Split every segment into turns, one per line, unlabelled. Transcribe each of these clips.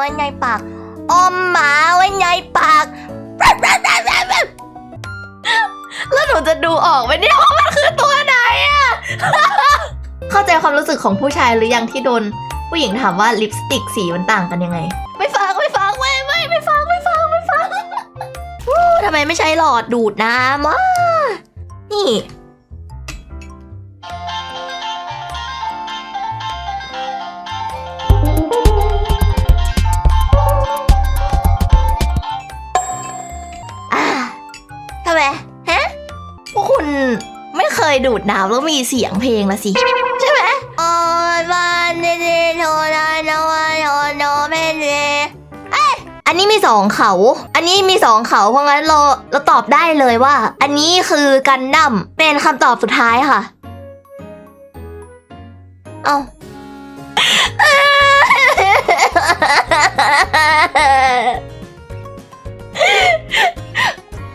ไว้ในปาก อมหมาไว้ในปาก แล้วหนูจะดูออกไหมเนี่ยว่ามันคือตัวไหนอะเข้าใจความรู้สึกของผู้ชายหรือยังที่โดน ผู้หญิงถามว่าลิปสติกสีมันต่างกันยังไง ไม่ฟังไม่ฟังไม่ไม่ไม่ฟังไม่ฟังไม่ฟังทำไมไม่ใช้หลอดดูดน้ำวะนี่ ดูดน้ำแล้วมีเสียงเพลงละสิ ใช่ไหมโอ้บ้านเดโทนาโนโนโนเมเดเอ้ยอันนี้มีสองเขา อันนี้มีสองเขา เพราะงั้นเราเราตอบได้เลยว่า อันนี้คือกันดั้มเป็นคำตอบสุดท้ายค่ะ เอ้า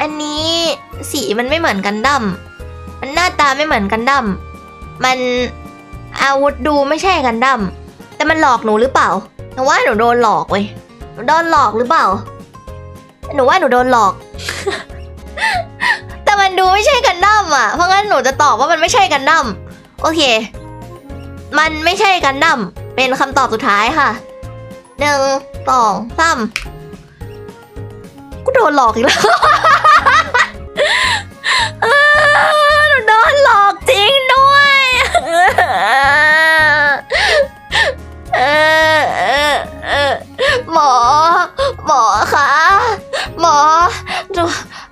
อันนี้สีมันไม่เหมือนกันดั้ม หน้าตาไม่เหมือนกันดั้มมันอาวุธดูไม่ใช่กันดั้มแต่มันหลอกหนูหรือเปล่าหนูว่าหนูโดนหลอกเว้ยหนูโดนหลอกหรือเปล่า หนูว่าหนูโดนหลอก แต่มันดูไม่ใช่กันดั้มอะ เพราะงั้นหนูจะตอบว่ามันไม่ใช่กันดั้มโอเค มันไม่ใช่กันดั้มเป็นคำตอบสุดท้ายค่ะหนึ่งสองสามกูโดนหลอกอีกแล้ว โดนหลอกจริงด้วย หมอ หมอคะ หมอ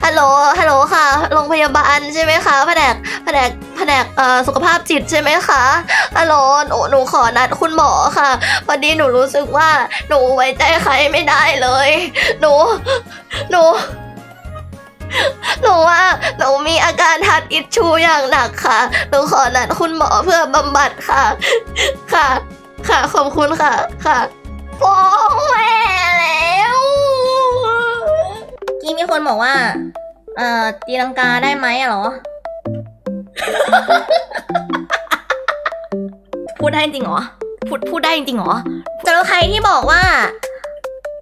ฮัลโหล ฮัลโหลค่ะ โรงพยาบาลใช่ไหมคะ แผนก แผนก แผนกสุขภาพจิตใช่ไหมคะ ฮัลโหล หนูหนูขอนัดคุณหมอค่ะ พอดีหนูรู้สึกว่าหนูไว้ใจใครไม่ได้เลย หนู หนู หนูว่าหนูมีอาการทัดอิชชูอย่างหนักค่ะ หนูขอนัดคุณหมอเพื่อบำบัดค่ะ ค่ะ ค่ะ ขอบคุณค่ะ ค่ะฟ้องแม่แล้วกี่มีคนบอกว่า เอ่อตีลังกาได้ไหมอะหรอ พูดได้จริงเหรอ พูดพูดได้จริงเหรอเจอใครที่บอกว่า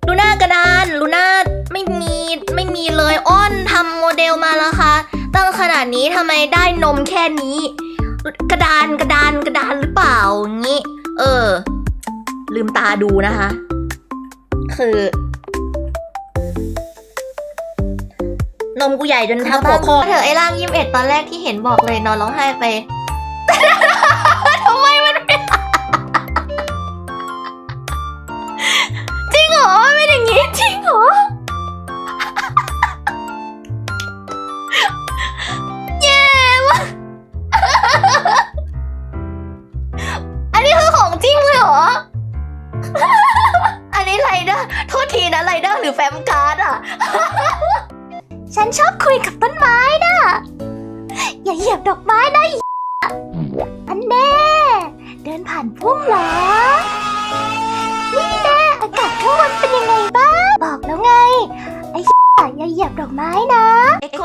ดูหน้ากระดานลูน่าไม่มีไม่มีเลยอ้อนทำโมเดลมาแล้วคะตั้งขนาดนี้ทำไมได้นมแค่นี้ กระดานกระดานกระดานหรือเปล่างี้ เออ ลืมตาดูนะคะ คือนมกูใหญ่จนทับหัวพ่อเธอไอ้ร่างยิ้มเอ็ดตอนแรกที่เห็นบอกเลยนอนร้องไห้ไปทำไม จริงเหรอ เย้วะอันนี้คือของจริงเลยเหรอ อันนี้ไรเดอร์โทษทีนะไรเดอร์หรือแฟมการอะฉันชอบคุยกับต้นไม้นะอย่าเหยียบดอกไม้นะอันแน่ เดินผ่านพุ่มเหรอ ไอ้อย่าเหยียบดอกไม้นะ เอ็กโค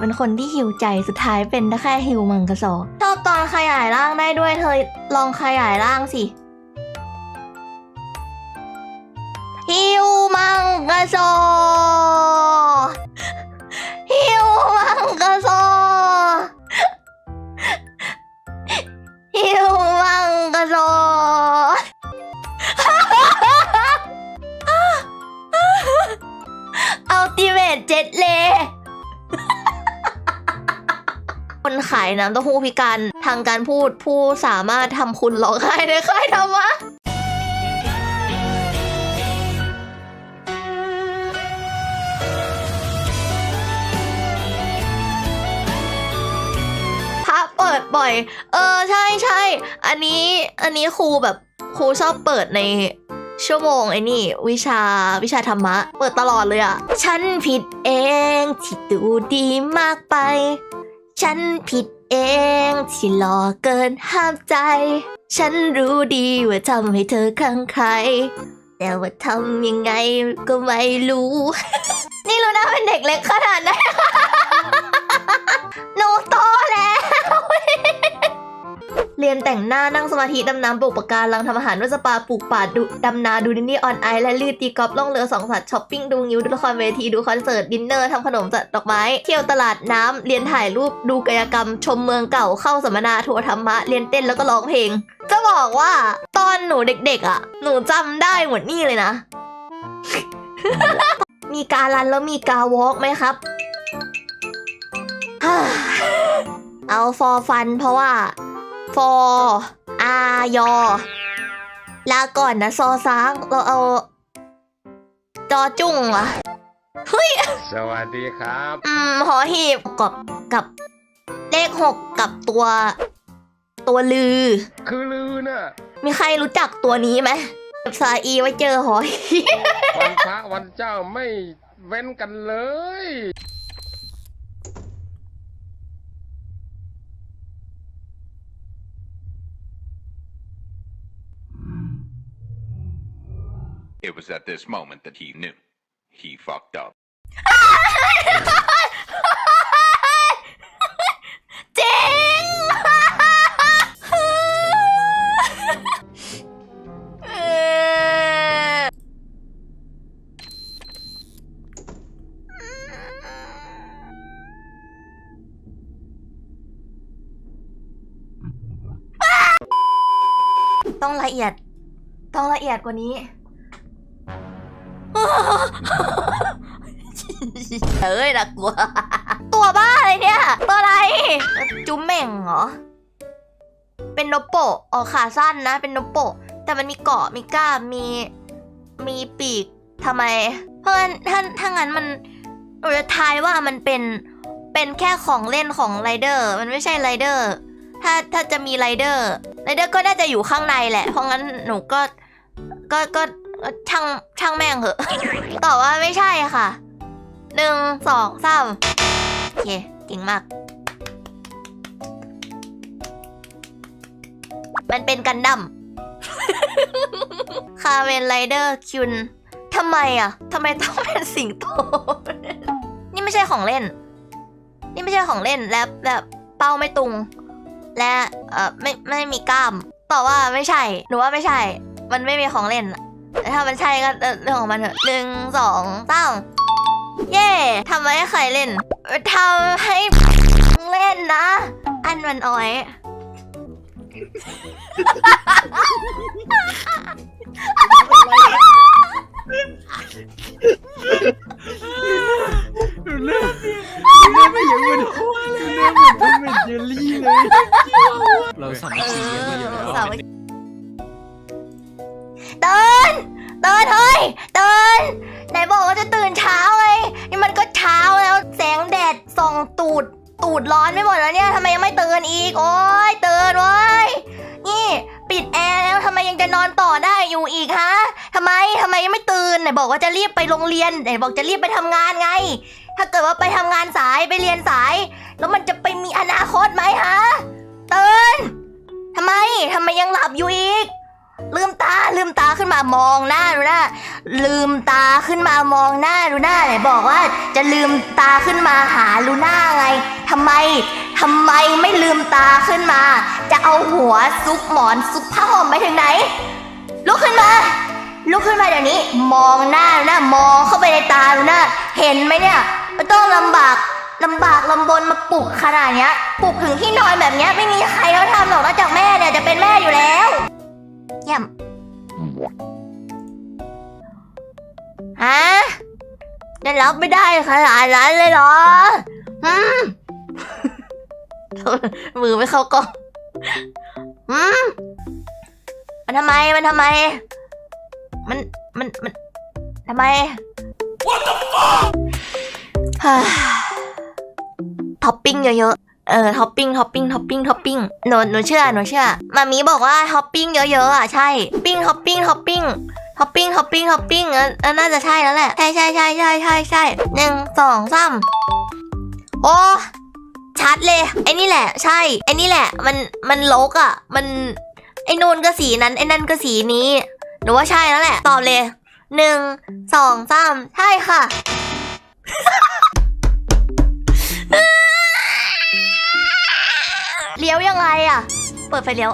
เป็นคนที่หิวใจสุดท้ายเป็นได้แค่หิวมังกรซอชอบตอนขยายร่างได้ด้วยเธอลองขยายร่างสิหิวมังกรซอหิวมังกรซอหิวมังกรซออัลติเมทเจ็ดเล คนขายน้ำเต้าหู้พิการทางการพูดผู้สามารถทำคุณร้องไห้ในค่ายธรรมะพระเปิดบ่อย เออใช่ใช่ อันนี้อันนี้ครูแบบครูชอบเปิดในชั่วโมงไอ้นี่ วิชาวิชาธรรมะ เปิดตลอดเลยอะฉันผิดเองที่ดูดีมากไป ฉันผิดเองที่หลอกเกินห้ามใจ ฉันรู้ดีว่าทำให้เธอคลั่งใคร แต่ว่าทำยังไงก็ไม่รู้ นี่รู้นะเป็นเด็กเล็กขนาดนั้นหนูโตแล้ว เรียนแต่งหน้านั่งสมาธิดำน้ำปลูกปะการังทำอาหารนวดสปาปลูกป่าดูดำนาดูดินนี่ออนไอและรีดตีกอล์ฟล่องเรือสองสัตว์ช้อปปิ้งดูงิ้วดูละครเวทีดูคอนเสิร์ตดินเนอร์ทำขนมจัดดอกไม้เที่ยวตลาดน้ำเรียนถ่ายรูปดูกายกรรม ชมเมืองเก่าเข้าสัมมนาทัวร์ธรรมะเรียนเต้นแล้วก็ร้องเพลง จะบอกว่าตอนหนูเด็กๆอะ หนูจำได้หมดนี่เลยนะ มีการรันแล้วมีการวอล์กไหมครับเอา for fun เพราะว่า for อายอ ลาก่อนนะซอซ้างเราเอา จอจุ้งวะ
สวัสดีครับ
อืม หอหีบกับกับ เลขหกกับตัว ตัวลือ
คือลือน่ะ
มีใครรู้จักตัวนี้ไหมกับซาอีไว้เจอหอหีบ
วันพระวันเจ้าไม่เว้นกันเลย
It was at this moment that he knew. He fucked up.
เจ๋ง เอ่อต้องละเอียด ต้องละเอียดกว่านี้ เอ้ยน่ากลัว ตัวบ้าอะไรเนี่ย ตัวอะไร จุ๊มเหม่งเหรอ เป็นนกโปะอ๋อขาสั้นนะ เป็นนกโปะ แต่มันมีเกาะ มีก้าม มี มีปีกทำไม เพราะงั้นถ้าถ้างั้นมันหนูจะทายว่ามันเป็น เป็นแค่ของเล่นของไรเดอร์ มันไม่ใช่ไรเดอร์ ถ้าถ้าจะมีไรเดอร์ ไรเดอร์ก็น่าจะอยู่ข้างในแหละ เพราะงั้นหนูก็ ก็ ก็ ช่างช่างแม่งเหอะ ตอบว่าไม่ใช่ค่ะหนึ่งสองสามโอเคเก่งมาก มันเป็นกันดั้ม คาเวนไรเดอร์คินทำไมอะทำไมต้องเป็นสิงโต นี่ไม่ใช่ของเล่น นี่ไม่ใช่ของเล่นและแบบเป้าไม่ตุง และเออไม่ไม่มีกล้ามตอบว่าไม่ใช่ หนูว่าไม่ใช่ มันไม่มีของเล่นอะ แต่ถ้ามันใช่ก็เอ่อเรื่องของมันเถอะหนึ่งสองสามเย่ทำไมให้ใครเล่นทำให้เล่นนะ อันมันอ้อย
เริ่มเริ่มไม่อย่างเหมือนเริ่มเหมือนทำเหมือนเจลลี่เลย เราสามัคคีกันมาอยู่แล้ว
สามัคคี ตื่นตื่นเฮ้ยตื่นไหนบอกว่าจะตื่นเช้าไงนี่มันก็เช้าแล้วแสงแดดส่องตูดตูดร้อนไม่หมดแล้วเนี่ยทำไมยังไม่ตื่นอีกโอ้ยตื่นเว้ยนี่ปิดแอร์แล้วทำไมยังจะนอนต่อได้อยู่อีกฮะทำไมทำไมยังไม่ตื่นไหนบอกว่าจะรีบไปโรงเรียนไหนบอกจะรีบไปทำงานไง ถ้าเกิดว่าไปทำงานสายไปเรียนสาย แล้วมันจะไปมีอนาคตไหมฮะตื่นทำไมทำไมยังหลับอยู่อีก ลืมตาลืมตาขึ้นมามองหน้าดูหน้าลืมตาขึ้นมามองหน้าดูหน้าไหนบอกว่าจะลืมตาขึ้นมาหาลูน่าไงทำไมทำไมไม่ลืมตาขึ้นมา จะเอาหัวซุกหมอนซุกผ้าห่มไปถึงไหนลุกขึ้นมาลุกขึ้นมาเดี๋ยวนี้ มองหน้าดูหน้ามองเข้าไปในตาดูหน้าเห็นไหมเนี่ยไม่ต้องลำบากลำบากลำบนมาปลุกขนาดเนี้ยปลุกถึงที่นอนแบบเนี้ยไม่มีใครเขาทำหรอกนอกจากแม่เนี่ยจะเป็นแม่อยู่แล้ว ยี่ยมฮะจะรับไม่ได้ขนาดนั้นเลยเหรออืมมือไม่เข้ากล้องอืมมันทำไมมันทำไม มันมันมันทำไม What the fuck ท็อปปิ้งเยอะๆ เออท็อปปิ้งท็อปปิ้งท็อปปิ้งท็อปปิ้งหนูหนูเชื่อหนูเชื่อมามีบอกว่าท็อปปิ้งเยอะๆอะใช่ปิ้งท็อปปิ้งท็อปปิ้งท็อปปิ้งท็อปปิ้งท็อปปิ้งอันอันน่าจะใช่แล้วแหละใช่ใช่ใช่ใช่ใช่ใช่หนึ่งสองสามโอ้ชัดเลยไอ้นี่แหละ ใช่ไอ้นี่แหละ มันมันลกอะ มันไอ้นูนก็สีนั้นไอ้นั่นก็สีนี้หนูว่าใช่แล้วแหละ ตอบเลยหนึ่งสองสามใช่ค่ะ อะ เปิดไฟเลี้ยว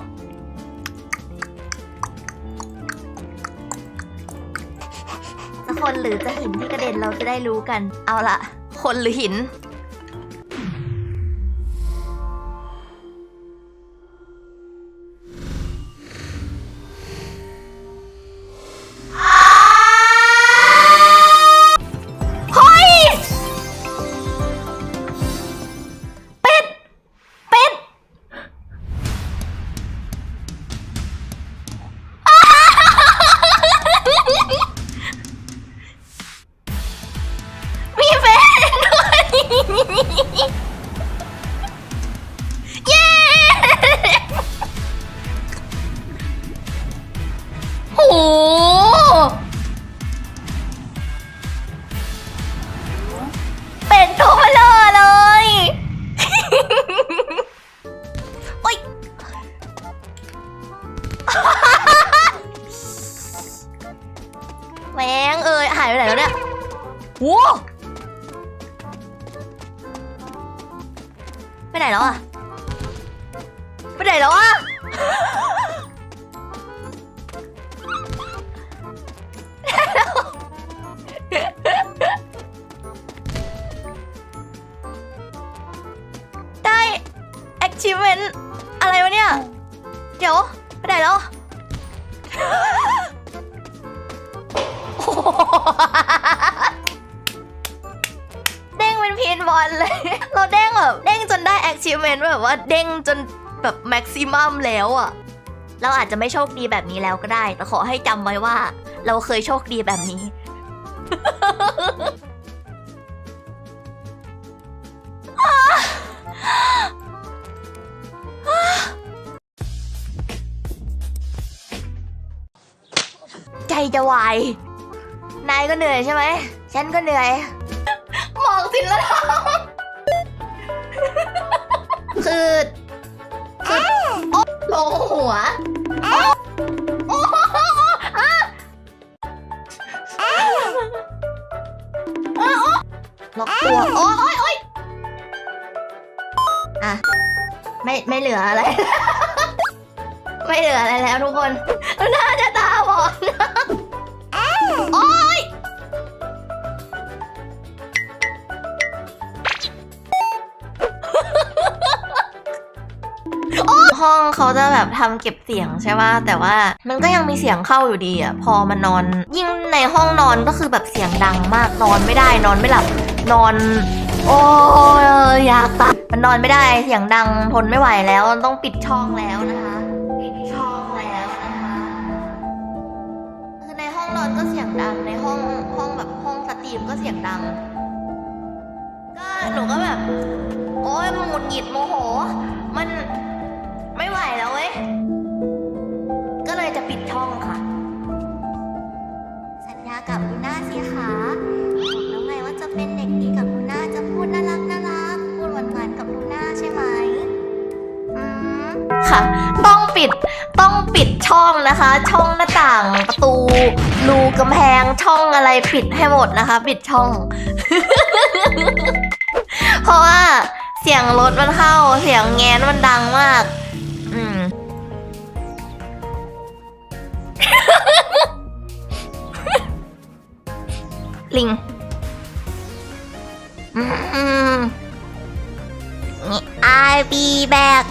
คนหรือจะหินที่กระเด็นเราจะได้รู้กัน เอาละคนหรือหิน ว่าเด้งจนแบบ maximum แล้วอะเราอาจจะไม่โชคดีแบบนี้แล้วก็ได้ แต่ขอให้จำไว้ว่า เราเคยโชคดีแบบนี้ ใจจะวาย นายก็เหนื่อยใช่ไหม ฉันก็เหนื่อย มองสิแล้ว คือคือโอ๊ะลงหัวโอ๊ะโอ๊ะอะอะอะโอ๊ะล็อกตัวโอ๊ยโอ๊ยโอ๊ยอะไม่ไม่เหลืออะไร ไม่เหลืออะไรแล้วทุกคนน่าจะตาบอด ห้องเขาจะแบบทำเก็บเสียงใช่ป่ะแต่ว่ามันก็ยังมีเสียงเข้าอยู่ดีอะพอมันนอน ยิ่งในห้องนอนก็คือแบบเสียงดังมากนอนไม่ได้นอนไม่หลับนอน โอ้ยอยากตายมันนอนไม่ได้เสียงดังทนไม่ไหวแล้วต้องปิดช่องแล้วนะคะปิดช่องแล้วนะคะคือในห้องนอนก็เสียงดังในห้องห้องแบบห้องสตรีมก็เสียงดัง ก็หนูก็แบบ โอ้ยมันหงุดหงิดโมโห มัน ไหวแล้วเว้ย ก็เลยจะปิดช่องค่ะ สัญญากับลูน่าสิคะบอกแล้วไงว่าจะเป็นเด็กดีกับลูน่าจะพูดน่ารักน่ารักพูดหวานๆกับลูน่าใช่ไหมอืมค่ะ ต้องปิดต้องปิดช่องนะคะ ช่องหน้าต่างประตูรูกำแพงช่องอะไรปิดให้หมดนะคะ ปิดช่อง เพราะว่าเสียงรถมันเข้า เสียงแงนมันดังมาก ลิงอืมนี่ I'll be back